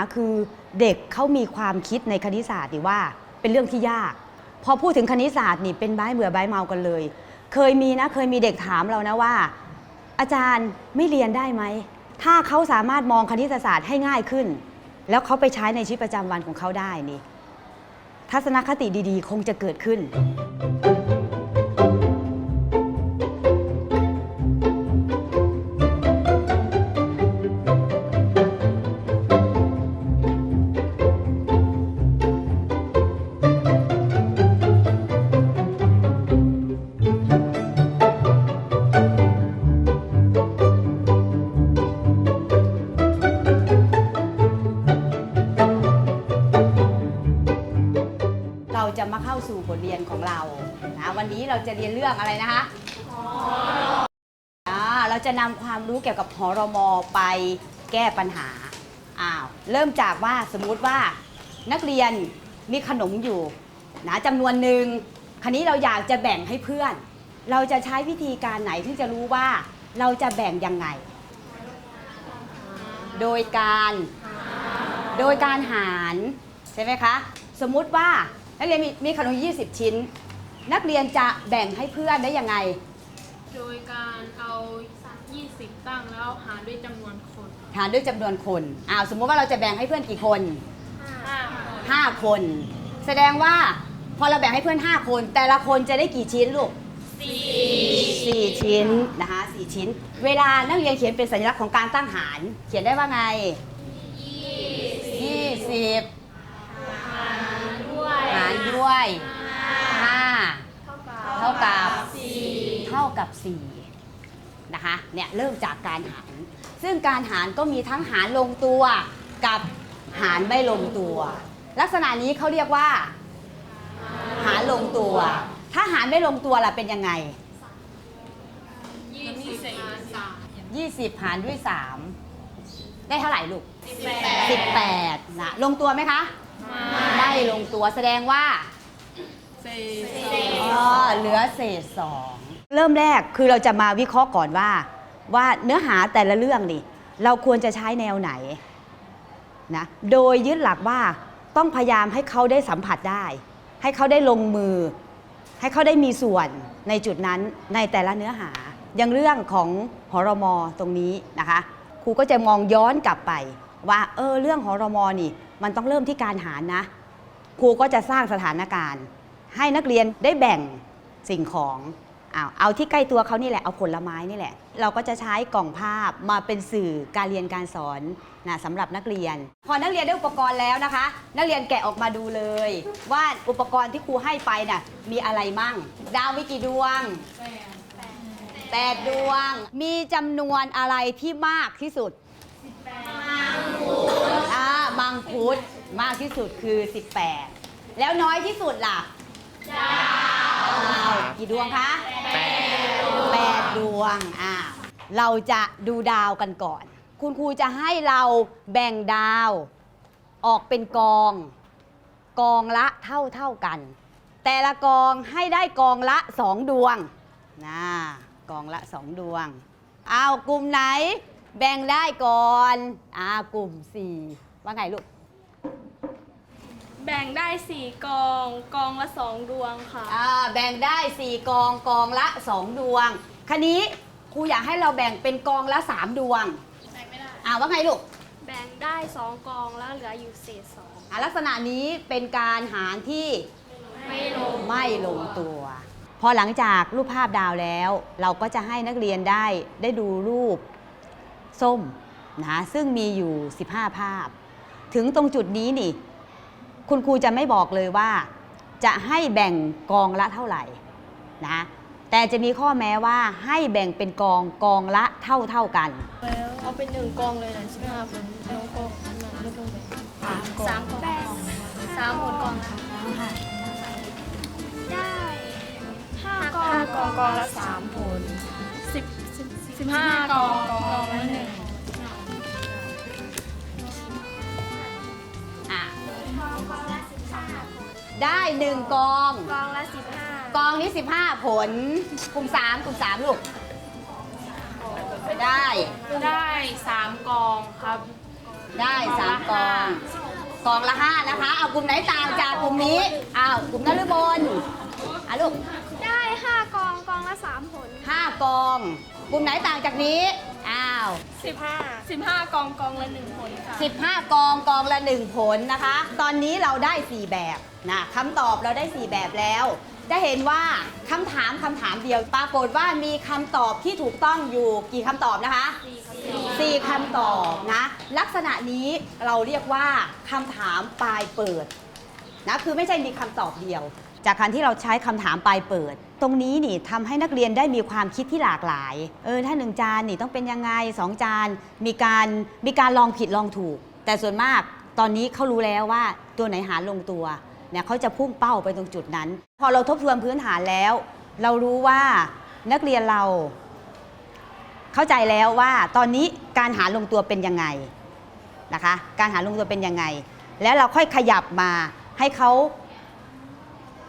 าคือเด็กเขามีความคิดในคณิตศาสตร์นี่ว่าเป็นเรื่องที่ยาก พอพูดถึงคณิตศาสตร์นี่เป็นบ้ายเบื่อบ้ายเมากันเลย เคยมีนะเคยมีเด็กถามเรานะว่า อาจารย์ไม่เรียนได้ไหมถ้าเขาสามารถมองคณิตศาสตร์ให้ง่ายขึ้น แล้วเขาไปใช้ในชีวิตประจำวันของเขาได้นี่ ทัศนคติดีๆ คงจะเกิดขึ้น นะวันนี้เราจะเรียนเรื่องอะไรนะคะอ่าเราจะนำความรู้เกี่ยวกับหอรมอไปแก้ปัญหาอ้าวเริ่มจากว่าสมมุติว่านักเรียนมีขนมอยู่นะจำนวนหนึ่งคันนี้เราอยากจะแบ่งให้เพื่อน เราจะใช้วิธีการไหนที่จะรู้ว่าเราจะแบ่งยังไง โดยการโดยการหารใช่ไหมคะ สมมุติว่านักเรียนมีมีขนม 20 ชิ้น นักเรียนจะแบ่งให้เพื่อนได้ยังไง โดยการเอา 20 ตั้งแล้วหารด้วยจำนวนคน หารด้วยจำนวนคนอ้าวสมมุติว่าเราจะแบ่งให้เพื่อนกี่คน5 5คน แสดงว่าพอเราแบ่งให้เพื่อน 5 คน แต่ละคนจะได้กี่ชิ้นลูก4ชิ้นนะคะ4ชิ้น เวลานักเรียนเขียนเป็นสัญลักษณ์ของการตั้งหาร เขียนได้ว่าไง20หารด้วย5 เท่ากับ เท่ากับ 4 นะคะ เนี่ยเริ่มจากการหาร ซึ่งการหารก็มีทั้งหารลงตัวกับหารไม่ลงตัว ลักษณะนี้เขาเรียกว่า หารลงตัว ถ้าหารไม่ลงตัวล่ะเป็นยังไง 20 หาร3 20หารด้วย 3 ได้เท่าไหร่ลูก18นะลงตัวไหมคะ ไม่ลงตัวแสดงว่าเศษ อ๋อเหลือเศษสองเริ่มแรกคือเราจะมาวิเคราะห์ก่อนว่า ว่าเนื้อหาแต่ละเรื่องนี่ เราควรจะใช้แนวไหนนะโดยยึดหลักว่าต้องพยายามให้เขาได้สัมผัสได้ ให้เขาได้ลงมือ ให้เขาได้มีส่วนในจุดนั้นในแต่ละเนื้อหา อย่างเรื่องของหอรมอตรงนี้นะคะ ครูก็จะมองย้อนกลับไป ว่าเออเรื่องหอรมอนี่ มันต้องเริ่มที่การหารนะ ครูก็จะสร้างสถานการณ์ ให้นักเรียนได้แบ่งสิ่งของเอาเอาที่ใกล้ตัวเขานี่แหละ เอาผลไม้นี่แหละ เราก็จะใช้กล่องภาพมาเป็นสื่อการเรียนการสอนนะสำหรับนักเรียน พอนักเรียนได้อุปกรณ์แล้วนะคะ นักเรียนแกะออกมาดูเลย ว่าอุปกรณ์ที่ครูให้ไปน่ะมีอะไรมั่ง ดาวมีกี่ดวงแปดดวง มีจำนวนอะไรที่มากที่สุดอ่ามังคุดมากที่สุดคือ 18 แล้วน้อยที่สุดล่ะ กี่ดวงคะแปดแปดดวงอ่าเราจะดูดาวกันก่อน คุณครูจะให้เราแบ่งดาว ออกเป็นกอง กองละเท่าเท่ากัน แต่ละกองให้ได้กองละสองดวงนะกองละสองดวงเอาวกลุ่มไหน แบ่งได้ก่อนอ่ากลุ่มสี่ว่าไงลูก แบ่งได้ 4 กอง กองละ 2 ดวงค่ะ อ่าแบ่งได้ 4 กองกองละ 2 ดวงคันนี้ครูอยากให้เราแบ่งเป็นกองละ 3 ดวง แบ่งไม่ได้ อ่าว่าไงลูกแบ่งได้ 2 กองแล้วเหลืออยู่เศษอ่าลักษณะนี้เป็นการหารที่2ไม่ลง ไม่ลงตัว พอหลังจากรูปภาพดาวแล้ว เราก็จะให้นักเรียนได้ได้ดูรูปส้มนะซึ่งมีอยู่ 15 ภาพ ถึงตรงจุดนี้นี่ คุณครูจะไม่บอกเลยว่า จะให้แบ่งกองละเท่าไหร่นะแต่จะมีข้อแม้ว่าให้แบ่งเป็นกองกองละเท่าเท่าๆกัน แล้วเอาเป็นหนึ่งกองเลยนะ15คนแล้วก็นั่นไม่ต้องแบ่งสามกองสามหมดกองได้ห้ากองกองกองละสามผลสิบสิบห้ากองกองละหนึ่ง ได้หนึ่งกอง กองละสิบห้ากองนี้ 15 ผล กลุ่ม 3 กลุ่ม 3 ลูก ได้ ได้สามกองครับ ได้สามกอง กองละห้านะคะ เอากลุ่มไหนต่างจากกลุ่มนี้ อ้าว กลุ่มนฤบลอะลูก ได้ห้ากองกองละสามผลห้ากอง กลุ่มไหนต่างจากนี้อ้า วสิบห้าสิบห้ากองกองละหนึ่งผลค่ะ 15 กองกองละ 1 ผลนะคะ ตอนนี้เราได้ 4 แบบนะคำตอบเราได้ 4 แบบแล้ว จะเห็นว่าคำถามคำถามเดียว ปรากฏว่ามีคำตอบที่ถูกต้องอยู่กี่คำตอบนะคะ4คำตอบนะลักษณะนี้เราเรียกว่าคำถามปลายเปิดนะคือไม่ใช่มีคำตอบเดียว จากการที่เราใช้คำถามปลายเปิด ตรงนี้นี่ทำให้นักเรียนได้มีความคิดที่หลากหลาย เออถ้าหนึ่งจานนี่ต้องเป็นยังไงสองจาน มีการมีการลองผิดลองถูก แต่ส่วนมากตอนนี้เขารู้แล้วว่าตัวไหนหารลงตัวเนี่ยเขาจะพุ่งเป้าไปตรงจุดนั้น พอเราทบทวนพื้นฐานแล้ว เรารู้ว่านักเรียนเราเข้าใจแล้วว่าตอนนี้การหาลงตัวเป็นยังไงนะคะ การหาลงตัวเป็นยังไง แล้วเราค่อยขยับมาให้เขา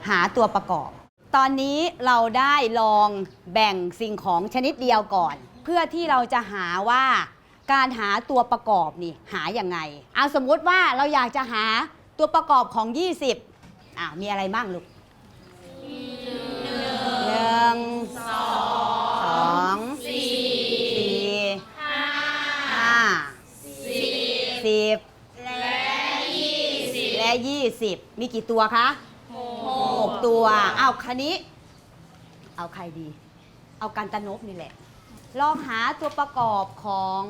หาตัวประกอบ ตอนนี้เราได้ลองแบ่งสิ่งของชนิดเดียวก่อน เพื่อที่เราจะหาว่าการหาตัวประกอบนี่หาอย่างไงเอาสมมุติว่าเราอยากจะหาตัวประกอบของ 20อ่ามีอะไรบ้างลูกหนึ่งสองสี่ห้าสิบและยี่สิบมีกี่ตัวคะ หกตัว เอาคันนี้ เอาใครดี เอากันตนบนี่แหละ ลองหาตัวประกอบของ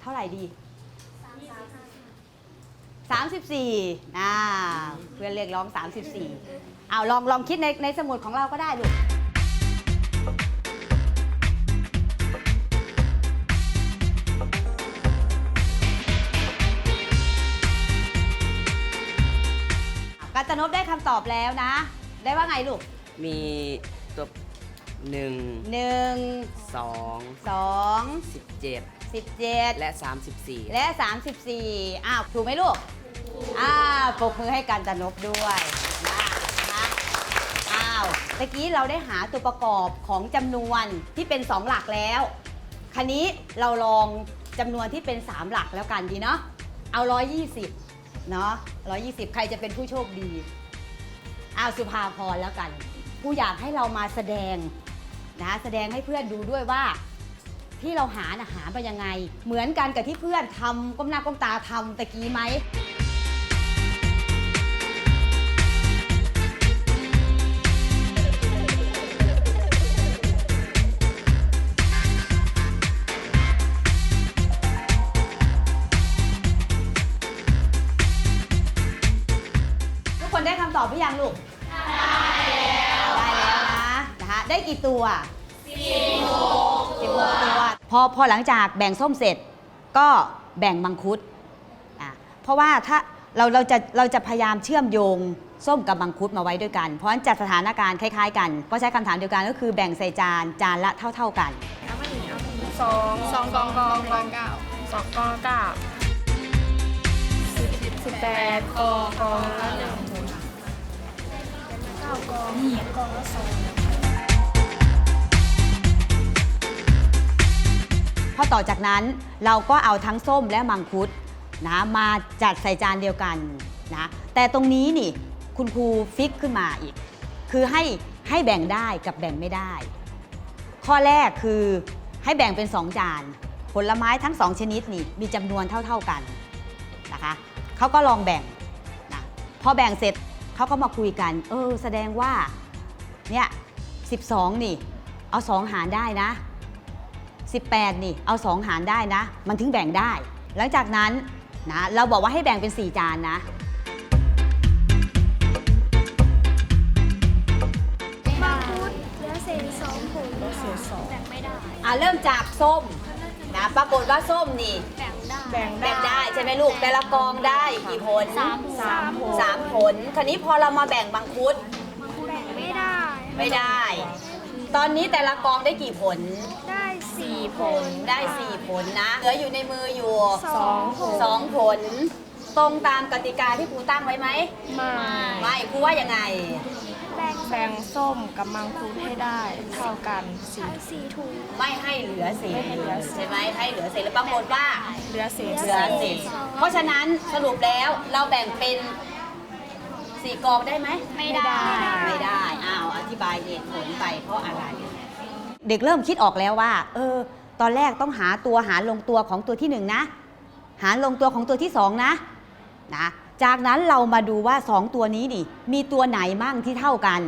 เท่าไหร่ดี 34อ่าเพื่อนเรียกร้อง 34 เอาลองลองคิดในในสมุดของเราก็ได้ลูก กัตนบได้คำตอบแล้วนะ ได้ว่าไงลูกมีตัวหนึ่งหนึ่งสองสองสิบเจ็ดสิบเจ็ดและสามสิบสี่และ 34อ้าวถูกไหมลูกอ้าวปรบมือให้กันตนบด้วยนะนะอ้าวตะกี้เราได้หาตัวประกอบของจำนวนที่เป็น 2 หลักแล้วคันนี้เราลองจำนวนที่เป็น 3 หลักแล้วกันดีเนาะเอา 120 เนาะ120 ใครจะเป็นผู้โชคดีอ้าวสุภาพรแล้วกัน ผู้อยากให้เรามาแสดงนะแสดงให้เพื่อนดูด้วยว่า ที่เราหานะหาไปยังไง เหมือนกันกับที่เพื่อนทำก้มหน้าก้มตาทำตะกี้ไหม ยังลูก ได้แล้ว ได้แล้วนะนะคะได้กี่ตัว16ตัว พอพอหลังจากแบ่งส้มเสร็จก็แบ่งมังคุดอะเพราะว่าถ้าเราเราจะเราจะพยายามเชื่อมโยงส้มกับมังคุดมาไว้ด้วยกัน เพราะฉะนั้นจัดสถานการณ์คล้ายๆกัน ก็ใช้คำถามเดียวกันก็คือแบ่งใส่จานจานละเท่า ๆกัน สองสองกองกองกองเก้าสองกองเก้าสิบสิบแปดกองกองละหนึ่งผลเก้ากองกอสองพอต่อจากนั้นเราก็เอาทั้งส้มและมังคุดนะมาจัดใส่จานเดียวกันนะแต่ตรงนี้นี่คุณครูฟิกขึ้นมาอีก คือให้ให้แบ่งได้กับแบ่งไม่ได้ ข้อแรกคือให้แบ่งเป็น 2 จาน ผลไม้ทั้ง 2 ชนิดนี่มีจำนวนเท่า ๆกันนะคะเขาก็ลองแบ่งนะพอแบ่งเสร็จ เขาก็มาคุยกัน เออ แสดงว่า เนี่ย12นี่ เอา2หารได้นะ 18 นี่ เอา2หารได้นะ มันถึงแบ่งได้ หลังจากนั้นนะเราบอกว่าให้แบ่งเป็น 4 จานนะมังคุดเหลือเศษสองผลเหลือเศษสองแบ่งไม่ได้ อะเริ่มจากส้มนะปรากฏว่าส้มนี่ แบ่ง ได้แบ่งได้ใช่ไหมลูกแต่ละกองได้กี่ผลสามสามผลสามผล คราวนี้พอเรามาแบ่งมังคุดแบ่งไม่ได้ ไม่ได้ ตอนนี้แต่ละกองได้กี่ผล ได้สี่ผลได้4ผลนะ เหลืออยู่ในมืออยู่สองผลสองผล ตรงตามกติกาที่ครูตั้งไว้ไหมไม่ไม่ครูว่ายังไง แบ่งส้มกับมังคุดให้ได้เท่ากันสี่สี่ถุงไม่ให้เหลือเศษไม่ให้เหลือเศษใช่ไหมให้เหลือเศษแล้วปรากฏว่าเหลือเศษเหลือเศษเพราะฉะนั้นสรุปแล้วเราแบ่งเป็นสี่กองได้ไหมไม่ได้ ไม่ได้อ้าวอธิบายเหตุผลไปเพราะอะไร เด็กเริ่มคิดออกแล้วว่า เออ ตอนแรกต้องหาตัวหารลงตัวของตัวที่หนึ่งนะ หารลงตัวของตัวที่สองนะ นะ จากนั้นเรามาดูว่าสองตัวนี้นี่มีตัวไหนมั่งที่เท่ากัน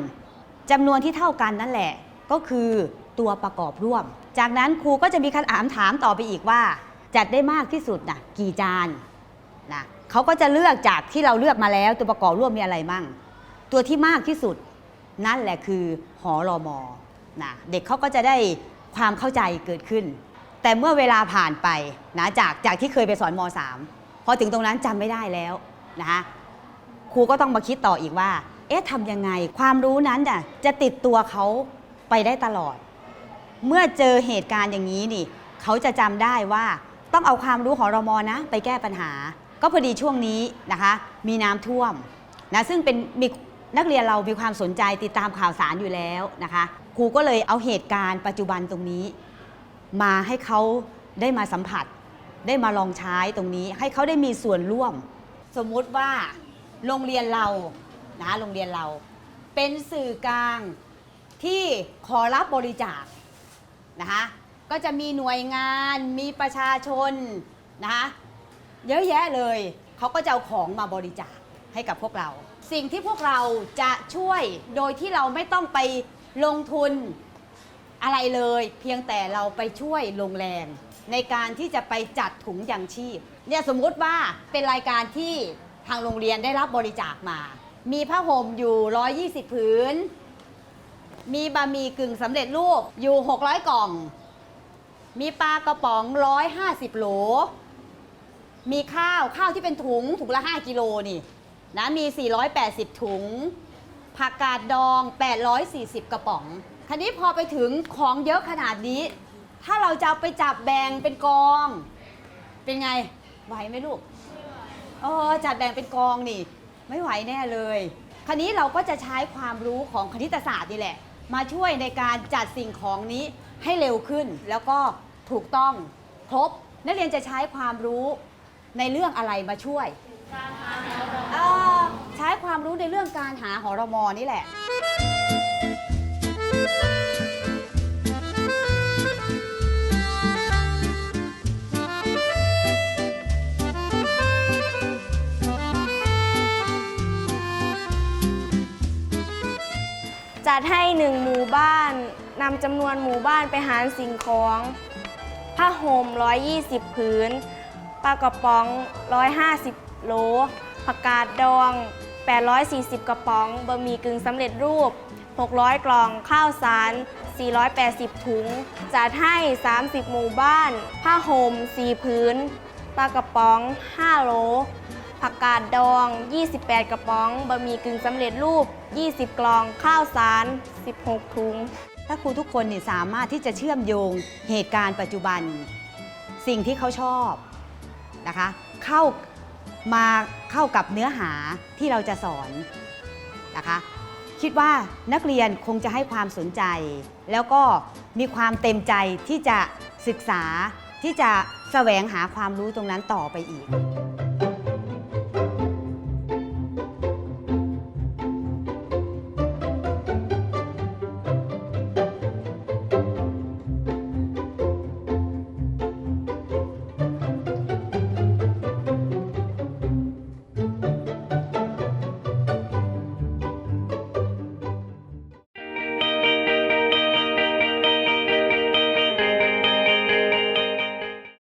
จำนวนที่เท่ากันนั่นแหละ ก็คือตัวประกอบร่วม จากนั้นครูก็จะมีคำถามถามต่อไปอีกว่า จัดได้มากที่สุดนะกี่จานนะเขาก็จะเลือกจากที่เราเลือกมาแล้ว ตัวประกอบร่วมมีอะไรมั่ง ตัวที่มากที่สุด นั่นแหละคือหอรอมอนะเด็กเขาก็จะได้ความเข้าใจเกิดขึ้น แต่เมื่อเวลาผ่านไปนะจากจากที่เคยไปสอนม .3 พอถึงตรงนั้นจำไม่ได้แล้ว นะคะครูก็ต้องมาคิดต่ออีกว่า เอ๊ะทำยังไง ความรู้นั้นน่ะจะติดตัวเขาไปได้ตลอด เมื่อเจอเหตุการณ์อย่างนี้นี่ เขาจะจำได้ว่าต้องเอาความรู้ของรมอนะ ไปแก้ปัญหา ก็พอดีช่วงนี้นะคะ มีน้ำท่วมนะซึ่งเป็นมีนักเรียนเรามีความสนใจติดตามข่าวสารอยู่แล้วนะคะครูก็เลยเอาเหตุการณ์ปัจจุบันตรงนี้ มาให้เขาได้มาสัมผัส ได้มาลองใช้ตรงนี้ ให้เขาได้มีส่วนร่วม สมมุติว่าโรงเรียนเรานะโรงเรียนเรา เป็นสื่อกลางที่ขอรับบริจาคนะคะก็จะมีหน่วยงานมีประชาชนนะคะเยอะแยะเลยเขาก็จะเอาของมาบริจาคให้กับพวกเรา สิ่งที่พวกเราจะช่วยโดยที่เราไม่ต้องไปลงทุนอะไรเลย เพียงแต่เราไปช่วยลงแรงในการที่จะไปจัดถุงยางชีพ เนี่ยสมมุติว่าเป็นรายการที่ทางโรงเรียนได้รับบริจาคมา มีผ้าห่มอยู่ 120 ผืน มีบะหมี่กึ่งสำเร็จรูปอยู่ 600 กล่อง มีปลากระป๋อง 150 โหล มีข้าวข้าวที่เป็นถุงถุงละ 5 กิโลนี่นะมี 480 ถุง ผักกาดดอง 840 กระป๋อง คันนี้พอไปถึงของเยอะขนาดนี้ ถ้าเราจะไปจับแบ่งเป็นกอง เป็นไง ไหวไหมลูกเออจัดแบ่งเป็นกองนี่ ไม่ไหวแน่เลย คราวนี้เราก็จะใช้ความรู้ของคณิตศาสตร์นี่แหละ มาช่วยในการจัดสิ่งของนี้ให้เร็วขึ้น แล้วก็ถูกต้องครบ นักเรียนจะใช้ความรู้ในเรื่องอะไรมาช่วยอ่อใช้ความรู้ในเรื่องการหาหอรมอนี่แหละ จัดให้หนึ่งหมู่บ้านนำจำนวนหมู่บ้านไปหารสิ่งของผ้าห่ม 120 ผืนปลากระป๋อง 150 โหลผักกาดดอง 840 กระป๋อง บะหมี่กึ่งสำเร็จรูป 600 กล่อง ข้าวสาร 480 ถุง จัดให้ 30 หมู่บ้าน ผ้าห่ม 4 ผืนปลากระป๋อง 5 โหล ผักกาดดอง 28 กระป๋อง บะหมี่กึ่งสำเร็จรูป 20 กล่อง ข้าวสาร 16 ถุง ถ้าครูทุกคนเนี่ยสามารถที่จะเชื่อมโยงเหตุการณ์ปัจจุบัน สิ่งที่เขาชอบนะคะเข้ามาเข้ากับเนื้อหาที่เราจะสอนนะคะคิดว่านักเรียนคงจะให้ความสนใจ แล้วก็มีความเต็มใจที่จะศึกษาที่จะแสวงหาความรู้ตรงนั้นต่อไปอีก